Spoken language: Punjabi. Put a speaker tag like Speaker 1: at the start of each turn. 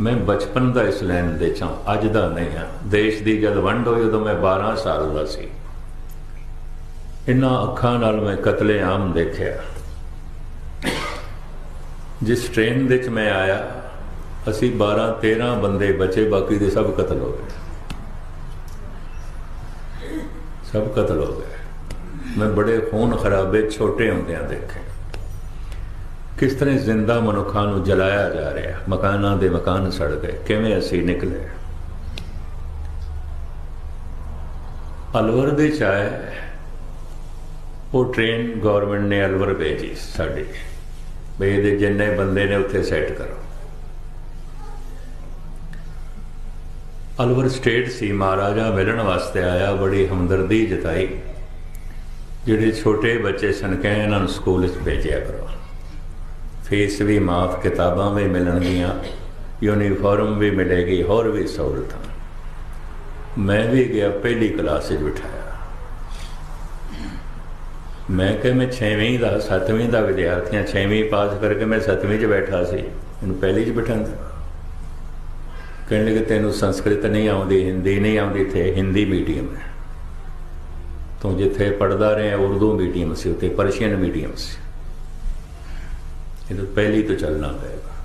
Speaker 1: ਮੈਂ ਬਚਪਨ ਦਾ ਇਸ ਲੈਣ ਦੇ ਚਾਂ ਅੱਜ ਦਾ ਨਹੀਂ ਹਾਂ। ਦੇਸ਼ ਦੀ ਜਦ ਵੰਡ ਹੋਈ ਉਦੋਂ ਮੈਂ 12 ਸਾਲ ਦਾ ਸੀ। ਇਨ੍ਹਾਂ ਅੱਖਾਂ ਨਾਲ ਮੈਂ ਕਤਲੇ ਆਮ ਦੇਖਿਆ। ਜਿਸ ਟ੍ਰੇਨ ਦੇ ਵਿੱਚ ਮੈਂ ਆਇਆ, ਅਸੀਂ 12 13 ਬੰਦੇ ਬਚੇ, ਬਾਕੀ ਦੇ ਸਭ ਕਤਲ ਹੋ ਗਏ। ਸਭ ਕਤਲ ਹੋ ਗਏ। ਮੈਂ ਬੜੇ ਖੂਨ ਖਰਾਬੇ ਛੋਟੇ ਹੁੰਦਿਆਂ ਦੇਖੇ। ਕਿਸ ਤਰ੍ਹਾਂ ਜ਼ਿੰਦਾ ਮਨੁੱਖਾਂ ਨੂੰ ਜਲਾਇਆ ਜਾ ਰਿਹਾ? ਮਕਾਨਾਂ ਦੇ ਮਕਾਨ ਸੜ ਗਏ। ਕਿਵੇਂ ਅਸੀਂ ਨਿਕਲੇ? ਅਲਵਰ ਦੇ ਚਾਏ ਉਹ ਟ੍ਰੇਨ ਗਵਰਨਮੈਂਟ ਨੇ ਅਲਵਰ ਭੇਜੀ ਸਾਡੇ। ਵੀ ਇਹਦੇ ਜਿੰਨੇ ਬੰਦੇ ਨੇ ਉੱਥੇ ਸੈੱਟ ਕਰੋ। ਅਲਵਰ ਸਟੇਟ ਸੀ, ਮਹਾਰਾਜਾ ਮਿਲਣ ਵਾਸਤੇ ਆਇਆ, ਬੜੀ ਹਮਦਰਦੀ ਜਤਾਈ। ਜਿਹੜੇ ਛੋਟੇ ਬੱਚੇ ਸਨ, ਕਹੇ ਇਹਨਾਂ ਨੂੰ ਸਕੂਲ ਵਿੱਚ ਭੇਜਿਆ ਕਰੋ। ਫੀਸ ਵੀ ਮਾਫ, ਕਿਤਾਬਾਂ ਵੀ ਮਿਲਣਗੀਆਂ ਯੂਨੀਫਾਰਮ ਵੀ ਮਿਲੇਗੀ, ਹੋਰ ਵੀ ਸਹੂਲਤਾਂ। ਮੈਂ ਵੀ ਗਿਆ, ਪਹਿਲੀ ਕਲਾਸ ਵਿੱਚ ਬਿਠਾਇਆ। ਮੈਂ ਕਿ ਮੈਂ 6ਵੀਂ ਦਾ 7ਵੀਂ ਦਾ ਵਿਦਿਆਰਥੀਆਂ 6ਵੀਂ ਪਾਸ ਕਰਕੇ ਮੈਂ 7ਵੀਂ 'ਚ ਬੈਠਾ ਸੀ। ਇਹਨੂੰ ਪਹਿਲੀ 'ਚ ਬਿਠਾਉਂਦਾ। ਕਹਿਣ ਲੱਗੇ ਤੈਨੂੰ ਸੰਸਕ੍ਰਿਤ ਨਹੀਂ ਆਉਂਦੀ, ਹਿੰਦੀ ਨਹੀਂ ਆਉਂਦੀ ਤੇ ਹਿੰਦੀ ਮੀਡੀਅਮ ਹੈ। ਤੂੰ ਜਿੱਥੇ ਪੜਦਾ ਰਿਹਾ, ਉਰਦੂ ਮੀਡੀਅਮ ਸੀ ਉੱਤੇ ਪਰਸ਼ੀਅਨ ਮੀਡੀਅਮ ਸੀ। ਇਹ ਤਾਂ ਪਹਿਲੀ ਤੋਂ ਚੱਲਣਾ ਪਏਗਾ।